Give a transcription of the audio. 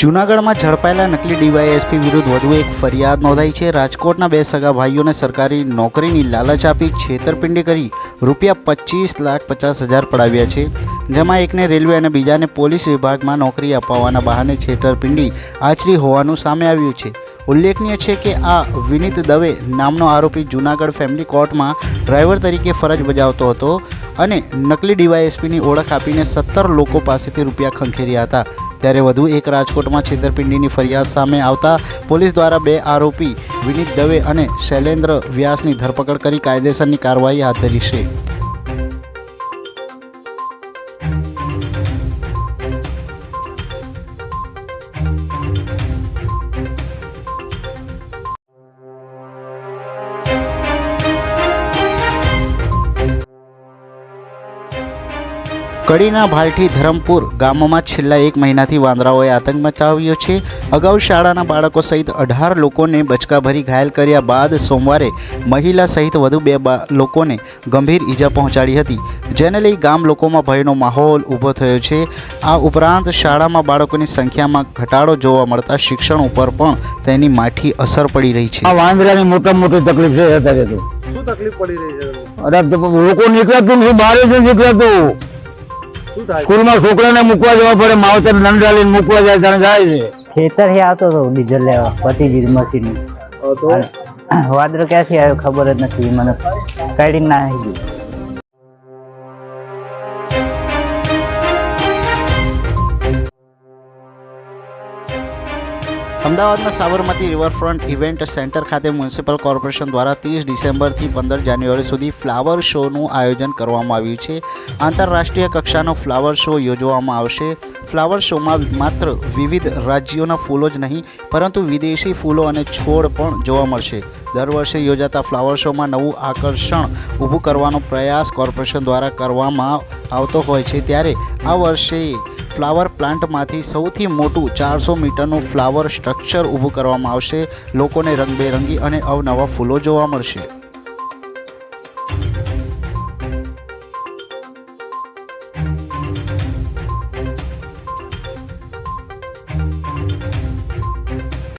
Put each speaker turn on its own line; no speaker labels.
જૂનાગઢમાં ઝડપાયેલા નકલી ડીવાયએસપી વિરુદ્ધ વધુ એક ફરિયાદ નોંધાઈ છે. રાજકોટના બે સગા ભાઈઓને સરકારી નોકરીની લાલચ આપી છેતરપિંડી કરી રૂપિયા પચીસ લાખ પચાસ હજાર પડાવ્યા છે. જેમાં એકને રેલવે અને બીજાને પોલીસ વિભાગમાં નોકરી અપાવવાના બહાને છેતરપિંડી આચરી હોવાનું સામે આવ્યું છે. ઉલ્લેખનીય છે કે આ વિનીત દવે નામનો આરોપી જૂનાગઢ ફેમિલી કોર્ટમાં ડ્રાઈવર તરીકે ફરજ બજાવતો હતો અને નકલી ડીવાયએસપીની ઓળખ આપીને સત્તર લોકો પાસેથી રૂપિયા ખંખેર્યા હતા. ત્યારે વધુ એક રાજકોટમાં છેતરપિંડીની ફરિયાદ સામે આવતા પોલીસ દ્વારા બે આરોપી વિનીત દવે અને શૈલેન્દ્ર વ્યાસની ધરપકડ કરી કાયદેસરની કાર્યવાહી હાથ ધરી છે. કડીના ભાલઠી ધરમપુર ગામમાં છેલ્લા એક મહિનાથી વાંદરાઓએ આતંક મચાવ્યો છે. અગાઉ શાળાના બાળકો સહિત અઢાર લોકોને બચકાભરી ઘાયલ કર્યા બાદ સોમવારે મહિલા સહિત વધુ બે બા- લોકોને ગંભીર ઈજા પહોંચાડી હતી. જેને લઈ ગામ લોકોમાં ભયનો માહોલ ઊભો થયો છે. આ ઉપરાંત શાળામાં બાળકોની સંખ્યામાં ઘટાડો જોવા મળતા શિક્ષણ ઉપર પણ તેની માઠી અસર પડી રહી છે.
આ વાંદરાની મોટા મોટી તકલીફ છે
શું તકલીફ પડી રહી છે?
અરે લોકો નીકળતું નથી બહાર જ નીકળતું સ્કૂલમાં છોકરાને મૂકવા જવા પડે માવતર લઈને મૂકવા જાય ત્યાં જાય છે.
હે આવતો હતો ડીઝલ લેવા પતી મશીન. વાદરો ક્યાંથી આવ્યો ખબર જ નથી મને કાઢી ના આવી ગયું
અમદાવાદના સાબરમતી રિવરફ્રન્ટ ઇવેન્ટ સેન્ટર ખાતે મ્યુનિસિપલ કોર્પોરેશન દ્વારા ત્રીસ ડિસેમ્બરથી પંદર જાન્યુઆરી સુધી ફ્લાવર શોનું આયોજન કરવામાં આવ્યું છે. આંતરરાષ્ટ્રીય કક્ષાનો ફ્લાવર શો યોજવામાં આવશે. ફ્લાવર શોમાં માત્ર વિવિધ રાજ્યોના ફૂલો જ નહીં, પરંતુ વિદેશી ફૂલો અને છોડ પણ જોવા મળશે. દર વર્ષે યોજાતા ફ્લાવર શોમાં નવું આકર્ષણ ઊભું કરવાનો પ્રયાસ કોર્પોરેશન દ્વારા કરવામાં આવતો હોય છે. ત્યારે આ વર્ષે ફ્લાવર પ્લાન્ટમાંથી સૌથી મોટું ચારસો મીટરનું ફ્લાવર સ્ટ્રક્ચર ઊભું કરવામાં આવશે. લોકોને રંગબેરંગી અને અવનવા ફૂલો જોવા મળશે.